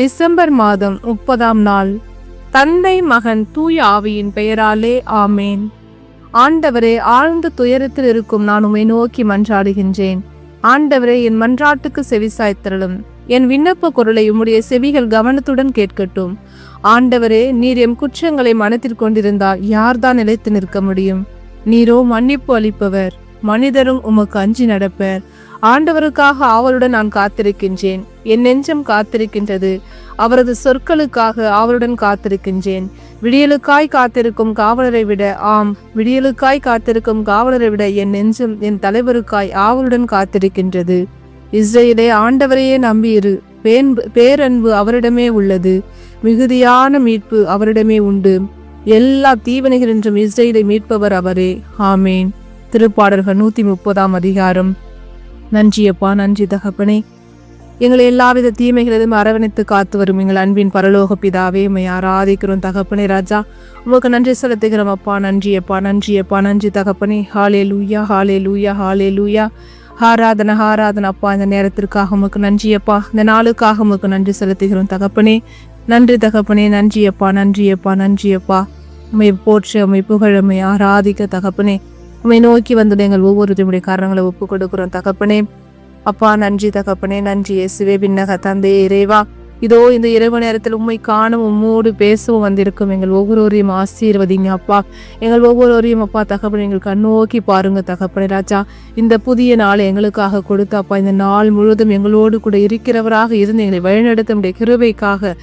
December மாதம் முப்பதாம் நாள். தந்தை மகன் தூய ஆவியின் பெயராலே ஆமேன். ஆண்டவரே ஆழ்ந்த துயரத்தில் இருக்கும் நான் உமை நோக்கி மன்றாடுகின்றேன். ஆண்டவரே என் மன்றாட்டுக்கு செவிசாய்த்திரளும் என் விண்ணப்ப குரலை உம்முடைய செவிகள் கவனத்துடன் கேட்கட்டும். ஆண்டவரே நீர் எம் குற்றங்களை மனத்தில் கொண்டிருந்தால் யார்தான் நிலைத்து நிற்க முடியும்? நீரோ மன்னிப்பு அளிப்பவர். மனிதரும் உமக்கு அஞ்சி நடப்பர். ஆண்டவருக்காக ஆவலுடன் நான் காத்திருக்கின்றேன். என் நெஞ்சம் காத்திருக்கின்றது. அவரது சொற்களுக்காக ஆவலுடன் காத்திருக்கின்றேன். விடியலுக்காய் காத்திருக்கும் காவலரை விட ஆம் விடியலுக்காய் காத்திருக்கும் காவலரை விட என் நெஞ்சம் என் தலைவருக்காய் ஆவலுடன் காத்திருக்கின்றது. இஸ்ரேலே ஆண்டவரையே நம்பியிரு. பேரன்பு அவரிடமே உள்ளது. மிகுதியான மீட்பு அவரிடமே உண்டு. எல்லா தீவனைகளின்றும் இஸ்ரேலை மீட்பவர் அவரே. ஆமேன். திருப்பாடல்கள் நூத்தி முப்பதாம் அதிகாரம். நன்றியப்பா நன்றி தகப்பனே. எங்களை எல்லாவித தீமைகளிலும் அரவணைத்து காத்து வரும் எங்கள் அன்பின் பரலோக பிதாவே உண்மை ஆராதிக்கிறோம் தகப்பனே ராஜா. உமக்கு நன்றி செலுத்துகிறோம் அப்பா நன்றியப்பா நன்றியப்பா நன்றி தகப்பனே ஹாலே லூயா ஹாலே லூயா ஹாலே லூயா ஆராதன ஆராதன அப்பா இந்த நேரத்திற்காக உமக்கு நன்றியப்பா இந்த நாளுக்காக உமக்கு நன்றி செலுத்துகிறோம் தகப்பனே. நன்றி தகப்பனே நன்றியப்பா நன்றியப்பா நன்றியப்பா உம்மை போற்ற உம்மை புகழ உம்மை ஆராதிக்க தகப்பனே. உண்மை நோக்கி வந்துள்ள எங்கள் ஒவ்வொருத்தருடைய காரணங்களை ஒப்பு கொடுக்கிறோம் தகப்பனே அப்பா நன்றி தகப்பனே நன்றி இயேசுவே பின்னக தந்தையே இறைவா. இதோ இந்த இரவு நேரத்தில் உண்மை காணும் உம்மோடு பேசவும் வந்திருக்கும் எங்கள் ஒவ்வொருவரையும் ஆசீர்வதிங்க அப்பா. எங்கள் ஒவ்வொருவரையும் அப்பா தகப்பனை எங்கள் கண்ணோக்கி பாருங்க தகப்பனே ராஜா. இந்த புதிய நாளை எங்களுக்காக கொடுத்து அப்பா இந்த நாள் முழுவதும் எங்களோடு கூட இருக்கிறவராக இருந்து எங்களை வழிநடத்த முடிய கிருபைக்காக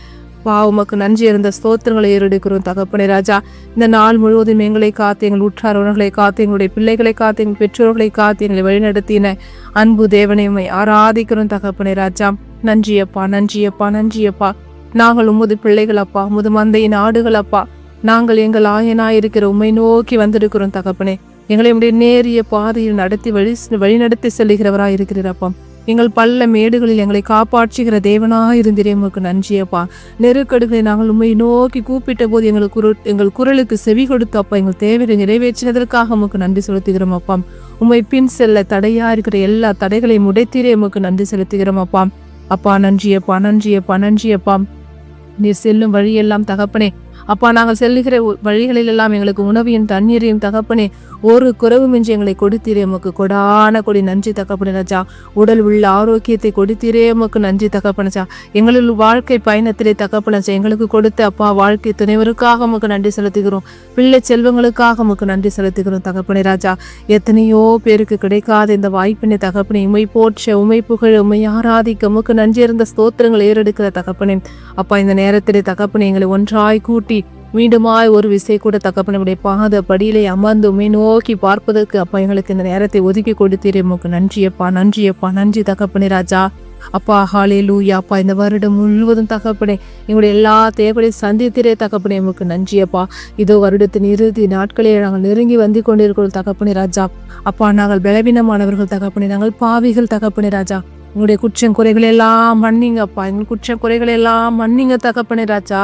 பா உமக்கு நன்றி இருந்த ஸ்தோத்திரங்களை ஏறெடுக்கிறோம் தகப்பனே ராஜா. இந்த நாள் முழுவதும் எங்களை காத்து எங்கள் உற்றாரவர்களை காத்து எங்களுடைய பிள்ளைகளை காத்து எங்கள் பெற்றோர்களை காத்து எங்களை வழிநடத்தின அன்பு தேவனை ஆராதிக்கிறோம் தகப்பனே ராஜா. நன்றியப்பா நன்றியப்பா நன்றியப்பா நாங்கள் உமது பிள்ளைகள் அப்பா உமது மந்தையின் ஆடுகள் அப்பா. நாங்கள் எங்கள் ஆயனா இருக்கிற உம்மை நோக்கி வந்திருக்கிறோம் தகப்பனே. எங்களை உடைய நேரிய பாதையில் நடத்தி வழி வழிநடத்தி செல்லுகிறவராய் இருக்கிறீர் அப்பா. எங்கள் பள்ள மேடுகளில் எங்களை காப்பாற்றுகிற தேவனாக இருந்திரே உமக்கு நன்றியப்பா நெருக்கடுகளை நாங்கள் உண்மை நோக்கி கூப்பிட்ட போது எங்களுக்கு குரு எங்கள் குரலுக்கு செவி கொடுத்து அப்பா எங்கள் தேவையை நிறைவேற்றினதற்காக உமக்கு நன்றி செலுத்துகிறோம் அப்பா. உண்மை பின் செல்ல தடையா இருக்கிற எல்லா தடைகளையும் உடைத்தீரே உமக்கு நன்றி செலுத்துகிறோம் அப்பா. அப்பா நன்றியப்பா நன்றியப்பா நன்றியப்பா நீர் செல்லும் வழியெல்லாம் தகப்பனே அப்பா நாங்கள் செல்லுகிற வழிகளில் வழிகளிலெல்லாம் எங்களுக்கு உணவையும் தண்ணீரையும் தகப்பனே ஒரு குறவுமின்றி எங்களை கொடுத்தீரே உமக்கு கொடான கொடி. நன்றி தகப்பனே ராஜா. உடல் உள்ள ஆரோக்கியத்தை கொடுத்தீரே உமக்கு நன்றி தகப்பனச்சா எங்களில் வாழ்க்கை பயணத்திலே தகப்பனச்சா எங்களுக்கு கொடுத்த அப்பா வாழ்க்கை துணைவருக்காக உமக்கு நன்றி செலுத்துகிறோம். பிள்ளை செல்வங்களுக்காக உமக்கு நன்றி செலுத்துகிறோம் தகப்பனே ராஜா. எத்தனையோ பேருக்கு கிடைக்காத இந்த வாய்ப்பினை தகப்பனை உமை போற்ற உமை புகழ் உமை ஆராதிக்க உமக்கு நன்றி இருந்த ஸ்தோத்திரங்கள் ஏறெடுக்கிற தகப்பனே. அப்பா இந்த நேரத்திலே தகப்பனை எங்களை ஒன்றாய் கூட்டி மீண்டுமாய் ஒரு விசை கூட தகப்பனுடைய பாத படியிலே அமர்ந்து உமை நோக்கி பார்ப்பதற்கு அப்பா எங்களுக்கு இந்த நேரத்தை ஒதுக்கி கொடுத்தீரே. உமக்கு நன்றியப்பா நன்றியப்பா நன்றி தகப்பனே ராஜா. அப்பா ஹாலே லூயா அப்பா இந்த வருடம் முழுவதும் தகப்பனே எங்களுடைய எல்லா தேவைகளையும் சந்தித்திரே தகப்பனே உமக்கு நன்றியப்பா இதோ வருடத்தின் இறுதி நாட்களே நாங்கள் நெருங்கி வந்து கொண்டிருக்கிறோம் தகப்பனே ராஜா. அப்பா நாங்கள் பலவீனமானவர்கள் தகப்பனே நாங்கள் பாவிகள் தகப்பனே ராஜா. உங்களுடைய குற்றம் குறைகள் எல்லாம் மன்னிங்கப்பா எங்கள் குற்றம் குறைகள் எல்லாம் மன்னிங்க தகப்பனே ராஜா.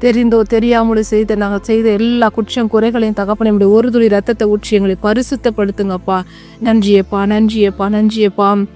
தெரிந்தோ தெரியாமலோ செய்த நாங்கள் செய்த எல்லா குற்றம் குறைகளையும் தகப்பனே நம்முடைய ஒரு துளி ரத்தத்தை ஊற்றி எங்களை பரிசுத்தப்படுத்துங்கப்பா. நன்றியப்பா நன்றியப்பா நன்றியப்பா.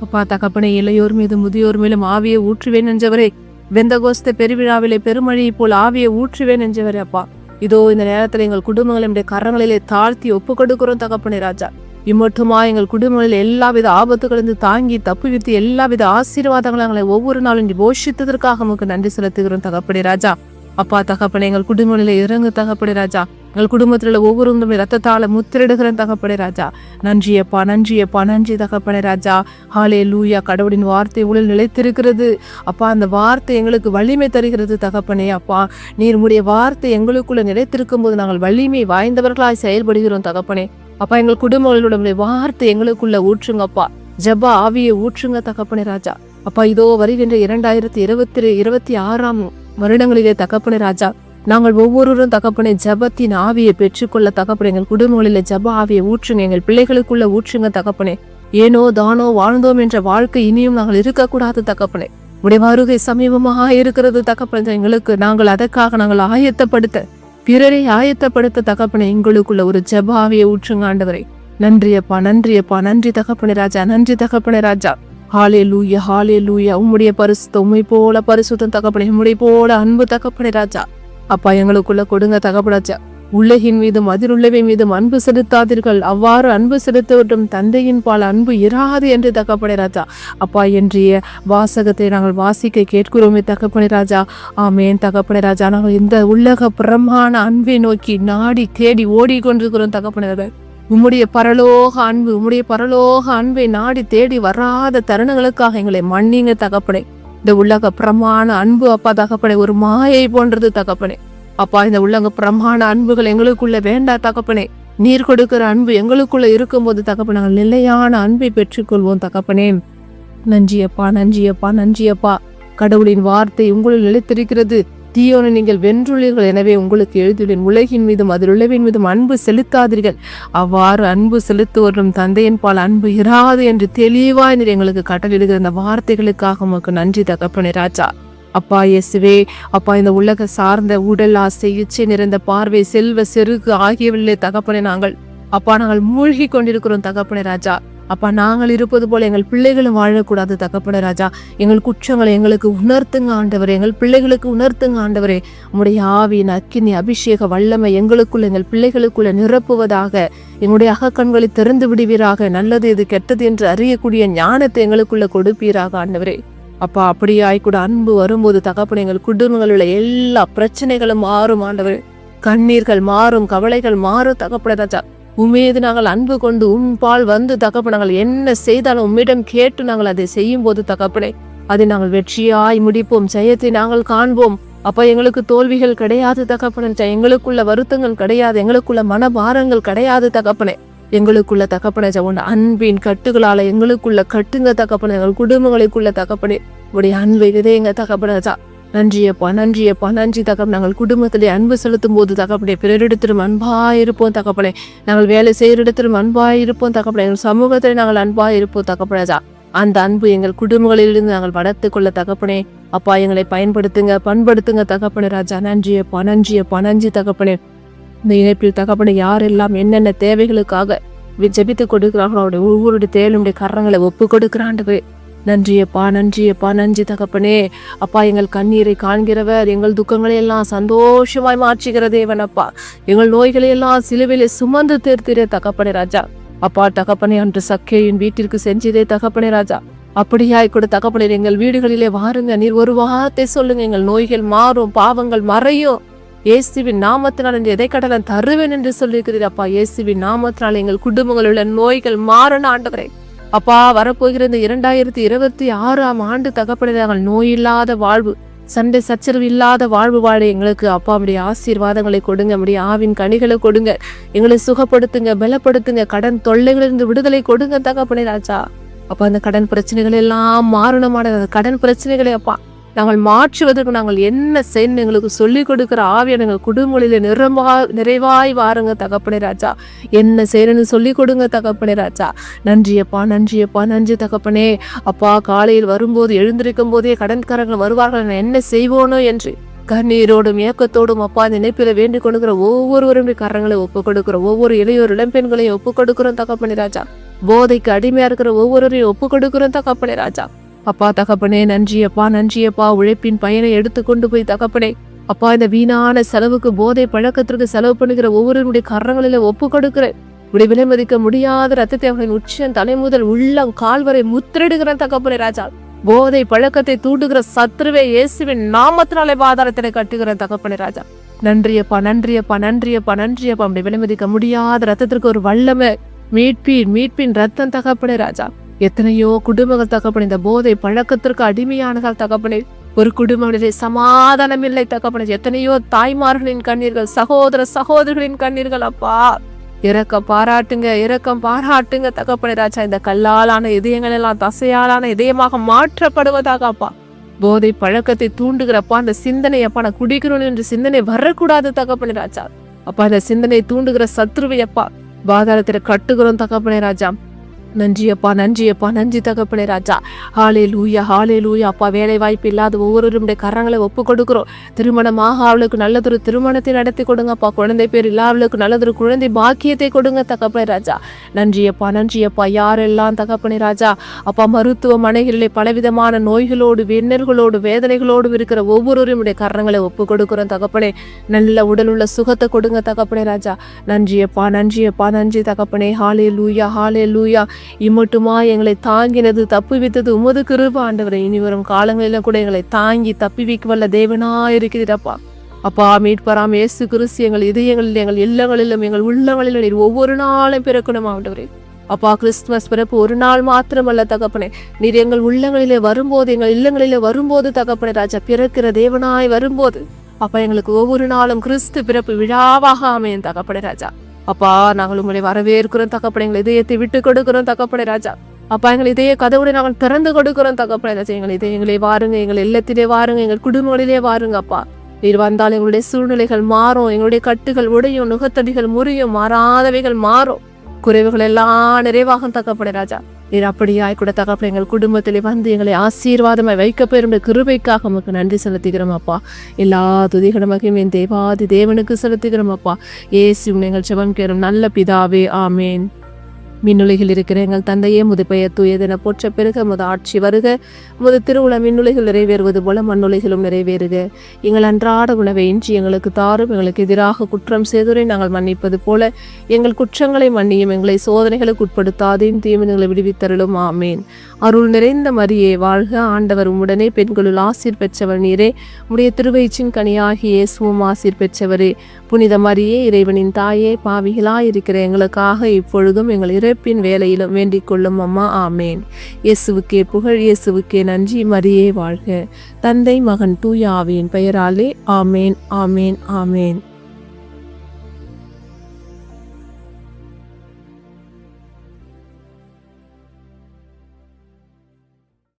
அப்பா தகப்பனை இளையோர் மீது முதியோர் மேலும் ஆவியை ஊற்றுவேன் என்றவரே. வெந்தகோஸ்த பெருவிழாவிலே பெருமழையை போல் ஆவியை ஊற்றுவேன் என்றவரே அப்பா. இதோ இந்த நேரத்தில் எங்கள் குடும்பங்களை கரங்களிலே தாழ்த்தி ஒப்பு கொடுக்கிறோம் ராஜா. இம்மட்டுமா எங்கள் குடும்பங்களில் எல்லாவித ஆபத்துகளிலிருந்து தாங்கி தப்புவித்து எல்லாவித ஆசீர்வாதங்களை எங்களை ஒவ்வொரு நாளும் போஷித்ததற்காக உமக்கு நன்றி செலுத்துகிறோம் தகப்படி ராஜா. அப்பா தகப்பனை எங்கள் குடும்பங்களில் இறங்கு தகப்படி ராஜா. எங்கள் குடும்பத்தில் உள்ள ஒவ்வொருவரும் ரத்தத்தால் முத்திரிடுகிற தகப்படை ராஜா. நன்றியப்பா நன்றியப்பா நன்றி தகப்படை ராஜா. ஹாலே லூயா கடவுளின் வார்த்தை உள்ள நிலைத்திருக்கிறது. அப்பா அந்த வார்த்தை எங்களுக்கு வலிமை தருகிறது தகப்பனே அப்பா. நீர் உடைய வார்த்தை எங்களுக்குள்ள நிலைத்திருக்கும் போது நாங்கள் வலிமை வாய்ந்தவர்களாய் செயல்படுகிறோம் தகப்பனே. அப்பா எங்கள் குடும்பங்களோட வார்த்தை எங்களுக்குள்ள ஊற்றுங்கப்பா ஜப ஆவியை ஊற்றுங்க தகப்பனே ராஜா. அப்பா இதோ வருகின்ற இரண்டாயிரத்தி இருபத்தி இருபத்தி ஆறாம் வருடங்களிலே தகப்பனே ராஜா நாங்கள் ஒவ்வொருவரும் தகப்பனே ஜபத்தின் ஆவியை பெற்றுக்கொள்ள தகப்பனே எங்கள் குடும்பங்களில் ஜப ஆவியை ஊற்றுங்க எங்கள் பிள்ளைகளுக்குள்ள ஊற்றுங்க தகப்பனே. ஏனோ தானோ வாழ்ந்தோம் என்ற வாழ்க்கை இனியும் நாங்கள் இருக்கக்கூடாது தகப்பனே. உடைய வருகை சமீபமாக இருக்கிறது தகப்பனே. எங்களுக்கு நாங்கள் அதற்காக நாங்கள் ஆயத்தப்படுத்த பிறரை ஆயத்தப்படுத்த தகப்பனை எங்களுக்குள்ள ஒரு ஜப ஆவியை ஊற்றுங்க ஆண்டவரை நன்றியப்பா நன்றியப்பா நன்றி தகப்பனே ராஜா நன்றி தகப்பனே ராஜா. ஹாலே லூயா ஹாலே லூயா உம்முடைய பரிசுத்த உண்மை போல பரிசுத்தம் தகப்பனே உம்முடைய போல அன்பு தகப்பனே ராஜா. அப்பா எங்களுக்குள்ள கொடுங்க தகப்படாச்சா உலகின் மீதும் அதிலுள்ளவை மீதும் அன்பு செலுத்தாதீர்கள். அவ்வாறு அன்பு செலுத்தவற்றும் தந்தையின் பால் அன்பு இராது என்று தகப்படை ராஜா. அப்பா என்றிய வாசகத்தை நாங்கள் வாசிக்க கேட்கிறோமே தகப்பனே ராஜா. ஆமேன். தகப்படை ராஜா நாங்கள் இந்த உலக பிரமாண அன்பை நோக்கி நாடி தேடி ஓடிக்கொண்டிருக்கிறோம் தகப்பனே ராஜா. உம்முடைய பரலோக அன்பு உம்முடைய பரலோக அன்பை நாடி தேடி வராத தருணங்களுக்காக எங்களை மன்னிங்க தகப்பனே. இந்த உலக பிரமாண அன்பு அப்பா தகப்படை ஒரு மாயை போன்றது தகப்பனே. அப்பா இந்த உள்ளங்க பிரமாண அன்புகள் எங்களுக்குள்ள வேண்டா தகப்பனே. நீர் கொடுக்கிற அன்பு எங்களுக்குள்ள இருக்கும்போது தகப்பனே நாங்கள் நிலையான அன்பை பெற்றுக்கொள்வோம் தகப்பனே. நன்றியப்பா நன்றியப்பா நன்றியப்பா. கடவுளின் வார்த்தை உங்களில் நிலைத்திருக்கிறது. தீயோனை நீங்கள் வென்றுள்ளீர்கள். எனவே உங்களுக்கு எழுதியுள்ளேன் உலகின் மீதும் அதில் உள்ளவின் மீதும் அன்பு செலுத்தாதீர்கள். அவ்வாறு அன்பு செலுத்துவரும் தந்தையின் பால் அன்பு இராது என்று தெளிவாய் நீர் எங்களுக்கு கட்டளிடுகிற இந்த வார்த்தைகளுக்காக உமக்கு நன்றி தகப்பனே ராஜா. அப்பா இயேசுவே அப்பா இந்த உலக சார்ந்த உடல் ஆசை இச்சை நிறைந்த பார்வை செல்வ செருக்கு ஆகியவற்றிலே தகப்பனே நாங்கள் அப்பா நாங்கள் மூழ்கி கொண்டிருக்கிறோம் தகப்பனே ராஜா. அப்பா நாங்கள் இருப்பது போல எங்கள் பிள்ளைகளும் வாழக்கூடாது தகப்பன ராஜா. எங்கள் குற்றங்களை எங்களுக்கு உணர்த்துங்க ஆண்டவரே எங்கள் பிள்ளைகளுக்கு உணர்த்துங்க ஆண்டவரே. உங்களுடைய ஆவியின் அக்கினி அபிஷேக வல்லமை எங்களுக்குள்ள எங்கள் பிள்ளைகளுக்குள்ள நிரப்புவதாக எங்களுடைய அகக்கண்களை திறந்து விடுவீராக நல்லது இது கெட்டது என்று அறியக்கூடிய ஞானத்தை எங்களுக்குள்ள கொடுப்பீராக ஆண்டவரே. அப்பா அப்படியாய் கூட அன்பு வரும்போது தகப்பன எங்கள் குடும்பங்களில் உள்ள எல்லா பிரச்சனைகளும் மாறும் ஆண்டவர். கண்ணீர்கள் மாறும் கவலைகள் மாறும் தகப்பனதாச்சா ராஜா உமீது நாங்கள் அன்பு கொண்டு உன் பால் வந்து தகப்ப நாங்கள் என்ன செய்தாலும் உம்மிடம் கேட்டு நாங்கள் அதை செய்யும் போது தகப்பனே அதை நாங்கள் வெற்றியாய் முடிப்போம். ஜெயத்தை நாங்கள் காண்போம். அப்ப எங்களுக்கு தோல்விகள் கிடையாது தகப்பனே எங்களுக்குள்ள வருத்தங்கள் கிடையாது எங்களுக்குள்ள மனபாரங்கள் கிடையாது தகப்பனே. எங்களுக்குள்ள தகப்பனே உன் அன்பின் கட்டுகளால் எங்களுக்குள்ள கட்டுங்க தகப்பன எங்கள் குடும்பங்களுக்குள்ள தகப்பனே. உடைய அன்பை எங்க தகப்பனே நன்றியப்பா நன்றியப்பா நன்றி தகப்ப நாங்கள் குடும்பத்திலே அன்பு செலுத்தும் போது தகப்பனே பிறரிடத்திலும் அன்பாக இருப்போம் தகப்பனே. நாங்கள் வேலை செய்கிற இடத்திலும் அன்பாக இருப்போம் தகப்பனே. எங்கள் சமூகத்தில் நாங்கள் அன்பாக இருப்போம் தகப்பனேஜா அந்த அன்பு எங்கள் குடும்பங்களிலிருந்து நாங்கள் வளர்த்து கொள்ள தகப்பனே. அப்பா எங்களை பயன்படுத்துங்க பண்படுத்துங்க தகப்பனே ராஜா. நன்றியப்பா நன்றியப்பா நன்றி தகப்பனே. இந்த இணைப்பில் தகப்பன யாரெல்லாம் என்னென்ன தேவைகளுக்காக ஜெபித்து கொடுக்கிறார்களோ அவருடைய ஒவ்வொருடைய தேவையுடைய கரங்களை ஒப்பு கொடுக்கிறாண்டு நன்றியப்பா நன்றியப்பா நன்றி தகப்பனே. அப்பா எங்கள் கண்ணீரை காண்கிறவர் எங்கள் துக்கங்களை எல்லாம் சந்தோஷமாய் மாற்றுகிற தேவனப்பா எங்கள் நோய்களை எல்லாம் சிலுவையிலே சுமந்து தீர்த்திரே தகப்பனே ராஜா. அப்பா தகப்பனே அன்று சக்கையின் வீட்டிற்கு செஞ்சதே தகப்பனே ராஜா. அப்படியாய் கூட தகப்பனர் எங்கள் வீடுகளிலே வாருங்க. நீர் ஒரு வார்த்தை சொல்லுங்க. எங்கள் நோய்கள் மாறும் பாவங்கள் மறையும். இயேசுவின் நாமத்தினால் என்று எதை கடலை தருவேன் என்று சொல்லியிருக்கிறீர். அப்பா இயேசுவின் நாமத்தினால் எங்கள் குடும்பங்களில் உள்ள நோய்கள் மாறணும் ஆண்டவரே. அப்பா வரப்போகிற இந்த இரண்டாயிரத்தி இருபத்தி ஆறாம் ஆண்டு தகப்படை நோயில்லாத வாழ்வு சண்டை சச்சரவு இல்லாத வாழ்வு வாழ எங்களுக்கு அப்பா அப்படி ஆசீர்வாதங்களை கொடுங்க அப்படி ஆவின் கனிகளை கொடுங்க. எங்களை சுகப்படுத்துங்க பலப்படுத்துங்க கடன் தொல்லைகளிலிருந்து விடுதலை கொடுங்க தகப்பனே ராஜா. அப்பா அந்த கடன் பிரச்சனைகள் எல்லாம் மாறணுமான கடன் பிரச்சனைகளை அப்பா நாங்கள் மாற்றுவதற்கு நாங்கள் என்ன செய்யணும் எங்களுக்கு சொல்லிக் கொடுக்குற ஆவியான எங்கள் குடும்பங்களில நிறவா நிறைவாய் வாருங்க தகப்பனே ராஜா. என்ன செய்யணும்னு சொல்லி கொடுங்க தகப்பனே ராஜா. நன்றியப்பா நன்றியப்பா நன்றி தகப்பனே. அப்பா காலையில் வரும்போது எழுந்திருக்கும் போதே கடன்காரர்கள் வருவார்கள் நான் என்ன செய்வோனோ என்று. கண்ணீரோடும் ஏக்கத்தோடும் அப்பா நினைப்பில் வேண்டிக் கொடுக்கிற ஒவ்வொருவரும் கரங்களை ஒப்பு கொடுக்குறோம் ஒவ்வொரு இளையோர் இளம்பெண்களையும் ஒப்பு கொடுக்கிறோம் தகப்பனே ராஜா. போதைக்கு அடிமையா இருக்கிற ஒவ்வொருவரையும் ஒப்பு கொடுக்கிறோம் தகப்பனே ராஜா. அப்பா தகப்பனே நன்றியப்பா நன்றியப்பா உழைப்பின் பயனை எடுத்து கொண்டு போய் தகப்பனே. அப்பா இந்த வீணான செலவுக்கு போதை பழக்கத்திற்கு செலவு பண்ணுகிற ஒவ்வொருவருடைய கரங்களில ஒப்பு கொடுக்கிறேன். இப்படி விலை மதிக்க முடியாத ரத்தத்தை அவர்களின் உச்சம் தலை முதல் உள்ளம் கால் வரை முத்திரிடுகிறேன் தகப்பனே ராஜா. போதை பழக்கத்தை தூண்டுகிற சத்ருவே இயேசுவின் நாமத்தினாலே பாதாரத்தினை கட்டுகிறேன் தகப்பனே ராஜா. நன்றியப்பா நன்றியப்பா நன்றியப்பா நன்றியப்பா அப்படி விலை மதிக்க முடியாத ரத்தத்திற்கு ஒரு வல்லமை மீட்பின் மீட்பின் ரத்தம் தகப்பனே ராஜா. எத்தனையோ குடும்பங்கள் தகப்பனே இந்த போதை பழக்கத்திற்கு அடிமையானதால் தகப்பனே ஒரு குடும்பங்களிலே சமாதானம் இல்லை தகப்பனே. எத்தனையோ தாய்மார்களின் கண்ணீர்கள் சகோதர சகோதரிகளின் கண்ணீர்கள் அப்பா. இறக்கம் பாராட்டுங்க இறக்கம் பாராட்டுங்க தகப்பனே ராஜா. இந்த கல்லாலான இதயங்கள் எல்லாம் தசையாலான இதயமாக மாற்றப்படுவதாக அப்பா. போதை பழக்கத்தை தூண்டுகிறப்பா அந்த சிந்தனை அப்பா நான் குடிக்கிறோம் என்று சிந்தனை வரக்கூடாது தகப்பனே ராஜா. அப்பா அந்த சிந்தனை தூண்டுகிற சத்ருவை அப்பா பாதாளத்தில் கட்டுகிறோம் தகப்பனே ராஜா. நன்றியப்பா நன்றியப்பா நன்றி தகப்பனே ராஜா. ஹாலே லூயா ஹாலே லூயா அப்பா வேலை வாய்ப்பு இல்லாத ஒவ்வொருவருடைய கரங்களை ஒப்பு கொடுக்குறோம் திருமணமாக அவளுக்கு நல்லதொரு திருமணத்தை நடத்தி கொடுங்கப்பா. குழந்தை பேர் இல்லா அவளுக்கு நல்லதொரு குழந்தை பாக்கியத்தை கொடுங்க தகப்பனே ராஜா. நன்றியப்பா நன்றியப்பா. யாரெல்லாம் தகப்பனே ராஜா? அப்பா மருத்துவமனைகளிலே பலவிதமான நோய்களோடு வெண்ணல்களோடு வேதனைகளோடு இருக்கிற ஒவ்வொருவருடைய கரங்களை ஒப்பு கொடுக்குறோம் தகப்பனே. நல்ல உடல் உள்ள சுகத்தை கொடுங்க தகப்பனே ராஜா. நன்றியப்பா நன்றியப்பா நன்றி தகப்பனே. ஹாலே லூயா ஹாலே லூயா இம்மட்டுமா எங்களை தாங்கினது தப்புவித்தது உமது கிருப ஆண்டவரை. இனி வரும் காலங்களிலும் கூட எங்களை தாங்கி தப்பிவிக்க வல்ல தேவனா இருக்கிறப்பா அப்பா மீட்பராம் இயேசு கிறிஸ்து எங்கள் இதயங்களில் எங்கள் இல்லங்களிலும் எங்கள் உள்ளங்களிலும் நீர் ஒவ்வொரு நாளும் பிறக்கணும் ஆண்டவரே. அப்பா கிறிஸ்துமஸ் பிறப்பு ஒரு நாள் மாத்திரமல்ல தகப்பனே. நீர் எங்கள் உள்ளங்களிலே வரும்போது எங்கள் இல்லங்களிலே வரும்போது தகப்பனே ராஜா பிறக்கிற தேவனாய் வரும்போது அப்பா எங்களுக்கு ஒவ்வொரு நாளும் கிறிஸ்து பிறப்பு விழாவாக அமையும் தகப்பனே ராஜா. அப்பா நாங்கள் உங்களை வரவேற்கிறோம் தகப்பட எங்கள் இதயத்தை விட்டு கொடுக்கிறோம் தகப்பட ராஜா. அப்பா எங்கள் இதய கதவுடைய நாங்கள் திறந்து கொடுக்கிறோம் தகப்பட ராஜா. எங்கள் எங்களை வாருங்க எங்கள் இல்லத்திலே வாருங்க எங்கள் குடும்பங்களிலே வாருங்க அப்பா. நீர் வந்தால் எங்களுடைய சூழ்நிலைகள் மாறும் எங்களுடைய கட்டுகள் உடையும் நுகத்தடிகள் முறியும் மாறாதவைகள் மாறும். குறைவுகள் எல்லாம் நிறைவாகும் தகப்பனே ராஜா. நீர் அப்படியாய் கூட தகப்பன எங்கள் குடும்பத்திலே வந்து எங்களை ஆசீர்வாதமாய் வைக்க பெறும் கிருபைக்காக உமக்கு நன்றி செலுத்துகிறோம் அப்பா. எல்லா துதிகளும் என் தேவாதி தேவனுக்கு செலுத்துகிறோம் அப்பா. ஏசு எங்கள் செபம் கேறும் நல்ல பிதாவே ஆமேன். மின்னுலைகள் இருக்கிற எங்கள் தந்தையே முது பெயர் தூயதென போற்ற பெருக முத ஆட்சி வருக. முது திருவுள மின்னுலைகள் நிறைவேறுவது போல மண்ணுலைகளும் நிறைவேறுக. எங்கள் அன்றாட உணவை இன்றி எங்களுக்கு தாரும் எங்களுக்கு எதிராக குற்றம் செய்துரை நாங்கள் மன்னிப்பது போல எங்கள் குற்றங்களை மன்னியும் எங்களை சோதனைகளுக்கு உட்படுத்தாதையும் தீமனங்களை விடுவித்தருளும். ஆமேன். அருள் நிறைந்த மரியே வாழ்க ஆண்டவர் உம்முடனே. பெண்களுள் ஆசீர் பெற்றவர் நீரே. உடைய திருவயிற்றின் கனியாகி இயேசுவும் ஆசீர் பெற்றவரே. புனித மரியே இறைவனின் தாயே பாவிகளாயிருக்கிற எங்களுக்காக இப்பொழுதும் எங்கள் இறப்பின் வேலையிலும் வேண்டிக் கொள்ளும் அம்மா ஆமேன். இயேசுவுக்கே புகழ் இயேசுவுக்கே நன்றி மரியே வாழ்க. தந்தை மகன் தூய ஆவியின் பெயராலே ஆமேன் ஆமேன் ஆமேன்.